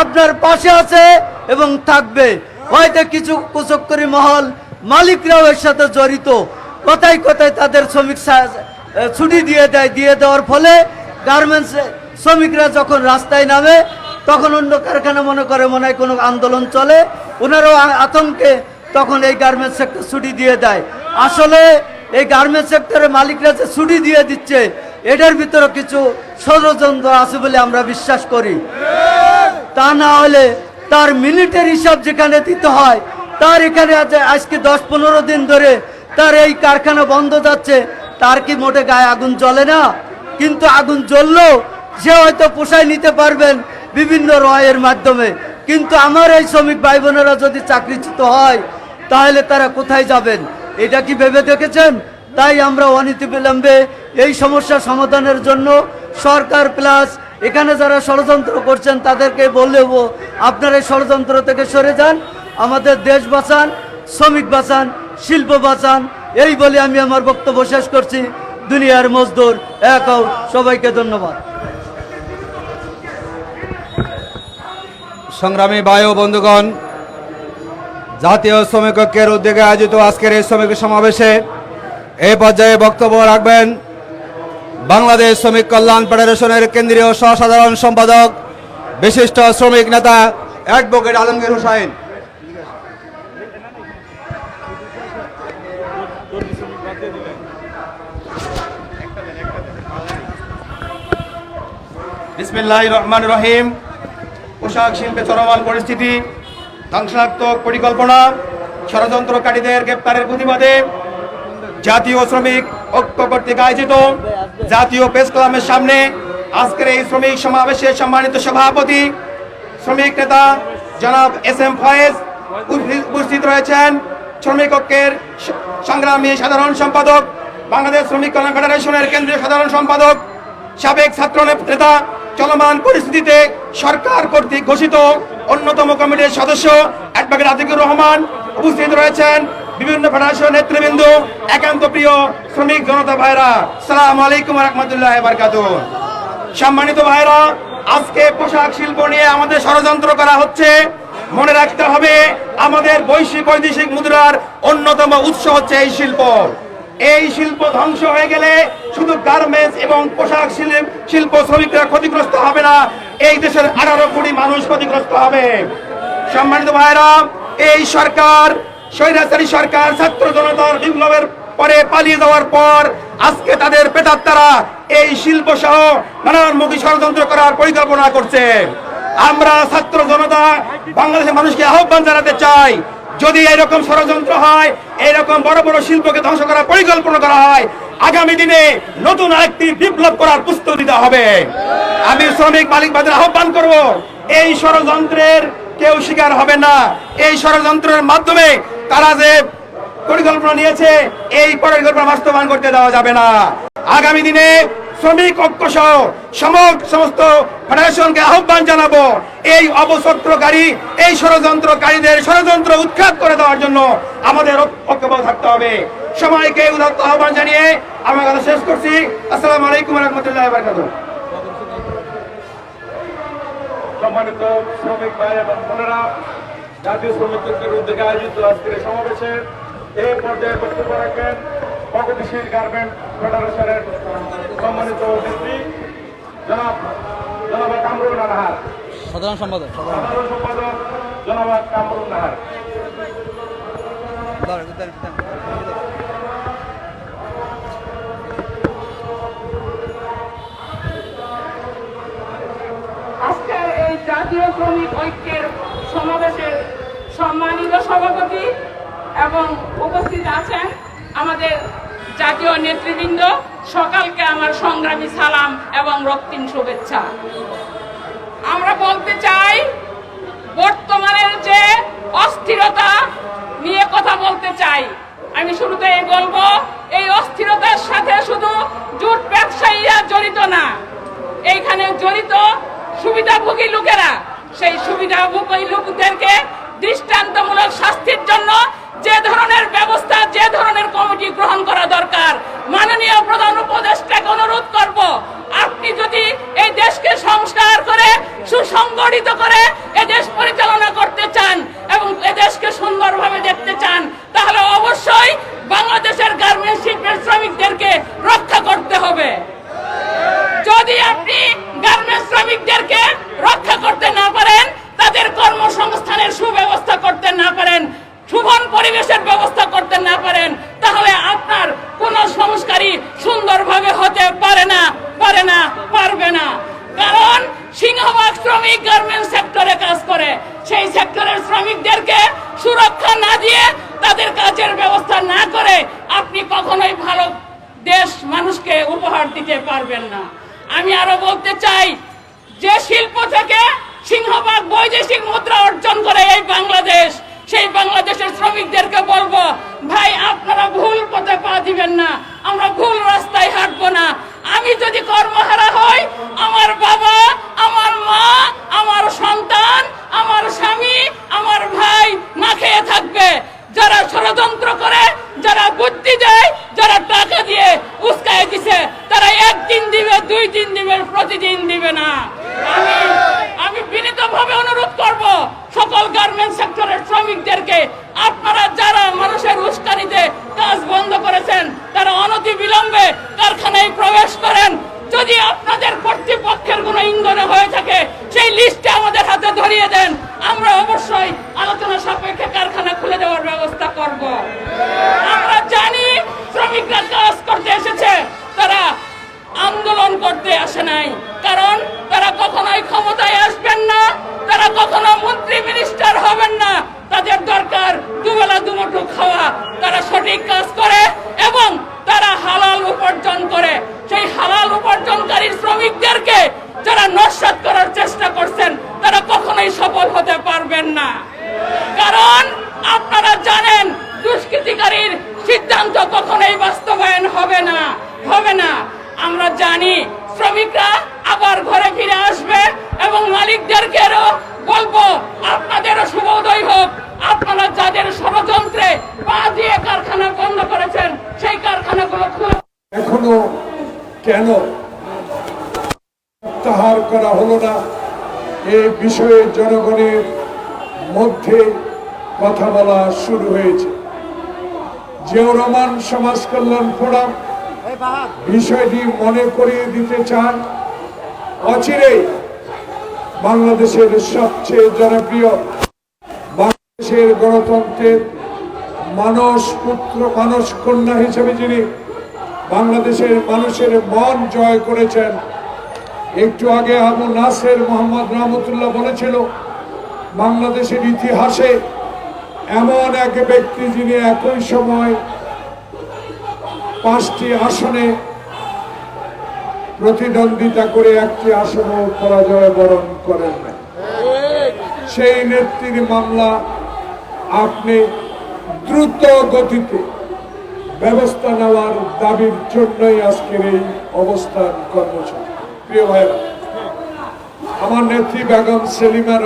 আপনার পাশে আছে এবং থাকবে। হয়তো কিছু কুচক্করি মহল মালিকরাও এর সাথে জড়িত। কোথায় কোথায় তাদের শ্রমিক ছুটি দিয়ে দেয়, দিয়ে দেওয়ার ফলে গার্মেন্টস শ্রমিকরা যখন রাস্তায় নামে, তখন অন্য কারখানা মনে করে মনে হয় কোনো আন্দোলন চলে। ওনারাও আতঙ্কে তখন এই গার্মেন্টস সেক্টর ছুটি দিয়ে দেয়। আসলে এই গার্মেন্টস সেক্টরের মালিকরা যে ছুটি দিয়ে দিচ্ছে, এটার ভিতরে কিছু ষড়যন্ত্র আছে বলে আমরা বিশ্বাস করি। তা না হলে তার মিনিটের হিসাব যেখানে দিতে হয়, তার এখানে আজকে দশ পনেরো দিন ধরে তার এই কারখানা বন্ধ যাচ্ছে, তার কি মোটে গায়ে আগুন জ্বলে না? কিন্তু আগুন জ্বললেও সে হয়তো পোষায় নিতে পারবেন বিভিন্ন রয়ের মাধ্যমে। কিন্তু আমার এই শ্রমিক ভাই বোনেরা যদি চাকরিচ্যুত হয়, তাহলে তারা কোথায় যাবেন? এটা কি ভেবে দেখেছেন? তাই আমরা অনীতি বিলম্বে এই সমস্যা সমাধানের জন্য সরকার প্লাস এখানে যারা ষড়যন্ত্র করছেন তাদেরকে বললেও আপনারা এই ষড়যন্ত্র থেকে সরে যান, আমাদের দেশ বাঁচান, শ্রমিক বাঁচান, শিল্প বাঁচান, এই বলে আমি আমার বক্তব্য শেষ করছি। দুনিয়ার মজদুর, এক সবাইকে ধন্যবাদ। সংগ্রামী বায়ু বন্ধুগণ, জাতীয় শ্রমিক ঐক্যের উদ্যোগে আয়োজিত আজকের এই শ্রমিক সমাবেশে এই পর্যায়ে বক্তব্য রাখবেন বাংলাদেশ শ্রমিক কল্যাণ ফেডারেশনের কেন্দ্রীয় সহসাধারণ সম্পাদক, বিশিষ্ট শ্রমিক নেতা অ্যাডভোকেট আলমগীর হোসাইন। বিসমিল্লাহ রহমান রহিম। পোশাক শিল্পে চলমান পরিস্থিতি, ধ্বংসাত্মক পরিকল্পনা, ষড়যন্ত্রকারীদের গ্রেপ্তারের প্রতিবাদে জাতীয় শ্রমিক ঐক্য কর্তৃক আয়োজিত জাতীয় প্রেস ক্লাবের সামনে আজকের এই শ্রমিক সমাবেশে সম্মানিত সভাপতি, শ্রমিক নেতা জনাব এস এম ফয়েজ উপস্থিত- রয়েছেন। শ্রমিক সংগ্রামী সাধারণ সম্পাদক, বাংলাদেশ শ্রমিক কল্যাণ ফেডারেশনের কেন্দ্রীয় সাধারণ সম্পাদক, সাবেক ছাত্র নেতা, চলমান পরিস্থিতিতে সরকার কর্তৃক ঘোষিত অন্যতম কমিটির সদস্য অ্যাডভোকেট আতিকুর রহমান উপস্থিত রয়েছেন। বিভিন্ন ফেডারেশন নেতৃবৃন্দ, একান্ত প্রিয় শ্রমিক জনতা ভাইরা, সালাম আলাইকুম রহমতুল্লাহ বারকাত সম্মানিত ভাইরা, আজকে পোশাক শিল্প নিয়ে আমাদের ষড়যন্ত্র করা হচ্ছে। মনে রাখতে হবে, আমাদের বৈশ্বিক বৈদেশিক মুদ্রার অন্যতম উৎস হচ্ছে এই শিল্প। এই শিল্প ধ্বংস হয়ে গেলে শুধু গার্মেন্টস এবং পোশাক শিল্প শিল্প শ্রমিকরা ক্ষতিগ্রস্ত হবে না, এই দেশের আঠারো কোটি মানুষ ক্ষতিগ্রস্ত হবে। সম্মানিত ভাইরা, এই সরকার স্বৈরাচারী সরকার, ছাত্র জনতার বিপ্লবের পরে পালিয়ে যাওয়ার পর আজকে তাদের পেতাত্তারা এই শিল্প সহ নানানমুখী ষড়যন্ত্র করার পরিকল্পনা করছে। আমরা ছাত্র জনতা বাংলাদেশের মানুষকে আহ্বান জানাতে চাই, যদি এরকম ষড়যন্ত্র হয় এরকম বড় বড় শিল্পকে ধ্বংস করার পরিকল্পনা করা হয়, আগামী দিনে নতুন আরেকটি বিপ্লব করার প্রস্তুতি দিতে হবে। আমি শ্রমিক মালিক বাজার আহ্বান করব, এই ষড়যন্ত্রের কেউ শিকার হবে না। এই ষড়যন্ত্রের মাধ্যমে তারা যে পরিকল্পনা নিয়েছে, এই পরিকল্পনা বাস্তবায়ন করতে দেওয়া যাবে না। আগামী দিনে শ্রমিক ঐক্য সহ সম- সমস্ত ফেডারেশনকে আহ্বান জানাব, এই অবসত্রকারী, এই ষড়যন্ত্রকারীদের ষড়যন্ত্র উৎখাত করে দেওয়ার জন্য আমাদের ঐক্যবদ্ধ থাকতে হবে। সবাইকে উদাত্ত আহ্বান জানিয়ে আমার কথা শেষ করছি। আসসালামু আলাইকুম রহমতুল্লাহ বারকাতুহ সম্মানিত শ্রমিক ভাই এবং বোনেরা জাতীয় শ্রমিক ঐক্যের উদ্যোগে আয়োজিত আজকের সমাবেশে এই পর্যায়ে বক্তব্য রাখবেন প্রগতিশীল গার্মেন্ট ফেডারেশনের সম্মানিত নেত্রী জনাব জনাব কামরুল নাহার। সাধারণ সম্পাদক সাধারণ। সম্পাদক জনাব কামরুল নাহার। জাতীয় শ্রমিক ঐক্যের সমাবেশের সম্মানিত সভাপতি এবং উপস্থিত আছেন আমাদের জাতীয় নেতৃবৃন্দ। সকালকে আমার সংগ্রামী সালাম এবং রক্তিম শুভেচ্ছা। আমরা বলতে চাই, বর্তমানের যে অস্থিরতা নিয়ে কথা বলতে চাই, আমি শুরুতেই বলব, এই অস্থিরতার সাথে শুধু জুট ব্যবসায়ীরা জড়িত না, এইখানে জড়িত সুবিধাভোগী লোকেরা সেই সুবিধাভোগী লোকদেরকে পরিবেশের ব্যবস্থা করতে না পারেন, তাহলে আপনার কোন সংস্কারই সুন্দরভাবে হতে পারে না পারে না, পারবে না। কারণ সিংহভাগ শ্রমিক গার্মেন্টস সেক্টরে কাজ করে। সেই সেক্টরের শ্রমিকদেরকে সুরক্ষা না দিয়ে তাদের কাজের ব্যবস্থা না করে আপনি কখনোই ভালো দেশ মানুষকে উপহার দিতে পারবেন না। আমি আরও বলতে চাই, যে শিল্প থেকে সিংহবাগ বৈদেশিক মুদ্রা অর্জন করে এই বাংলাদেশ সেই বাংলাদেশের শ্রমিকদেরকে বলব, ভাই, আপনারা ভুল পথে পা দিবেন না। আমরা ভুল রাস্তায় হাঁটবো না। আমি যদি কর্মহারা হই, আমার বাবা, আমার মা, আমার সন্তান, আমার স্বামী, আমার ভাই না খেয়ে থাকবে। যারা ষড়যন্ত্র করে, যারা বুদ্ধি দেয় যারা টাকা দিয়ে উস্কায় দিছে তারা একদিন দিবে দুই দিন দিবে প্রতিদিন দিবে না আমি আমি বিনীতভাবে অনুরোধ করব সকল গার্মেন্ট সেক্টরের শ্রমিকদেরকে আপনারা যারা মানুষের উস্কানিতে কাজ বন্ধ করেছেন তারা অনতি কারখানায় প্রবেশ করেন। যদি আপনাদের কর্তৃপক্ষের কোনো ইন্ধনে হয়ে থাকে, সেই লিস্টে আমাদের হাতে ধরিয়ে দেন। আমরা অবশ্যই আলোচনা সাপেক্ষে কারখানা খুলে দেওয়ার ব্যবস্থা করব। আমরা জানি শ্রমিকরা কাজ করতে এসেছে, তারা আন্দোলন করতে আসে নাই। কারণ তারা কখনোই ক্ষমতায় আসবেন না, তারা কখনো মন্ত্রী মিনিস্টার হবেন না। তাদের দরকার দুবেলা দুমুঠো খাওয়া, তারা সঠিক কাজ করে এবং তারা হালাল উপার্জন করে, সেই হালাল উপার্জনকারী শ্রমিকদেরকে যারা নস্বাত করার চেষ্টা করছেন, তারা কখনোই সফল হতে পারবেন না। কারণ আপনারা জানেন, দুষ্কৃতিকারীর সিদ্ধান্ত কখনোই বাস্তবায়ন হবে না হবে না। আমরা জানি, শ্রমিকরা আবার ঘরে ফিরে আসবে এবং মালিকদেরকেও বলব, আপনাদেরও শুভোদয় হোক। আপনারা যাদের ষড়যন্ত্রে পা দিয়ে কারখানা বন্ধ করেছেন, সেই কারখানাগুলো খুলে এখনও কেন প্রত্যাহার করা হলো না? এই বিষয়ে জনগণের মধ্যে কথা বলা শুরু হয়েছে। জিয়াউর রহমান সমাজ কল্যাণ ফোরাম বিষয়টি মনে করিয়ে দিতে চান। অচিরেই বাংলাদেশের সবচেয়ে জনপ্রিয়, বাংলাদেশের গণতন্ত্রের মানস পুত্র, মানস কন্যা হিসেবে যিনি বাংলাদেশের মানুষের মন জয় করেছেন, একটু আগে আবু নাসের মোহাম্মদ রহমতুল্লাহ বলেছিল, বাংলাদেশের ইতিহাসে এমন এক ব্যক্তি যিনি একই সময় পাঁচটি আসনে প্রতিদ্বন্দ্বিতা করে একটি আসন পরাজয় বরণ করেন। না সেই নেত্রীর মামলা আপনি দ্রুত গতিতে ব্যবস্থা নেওয়ার দাবির জন্যই আজকের এই অবস্থান কর্মসূচি। প্রিয় ভাইরা আমার নেত্রী বেগম সেলিমার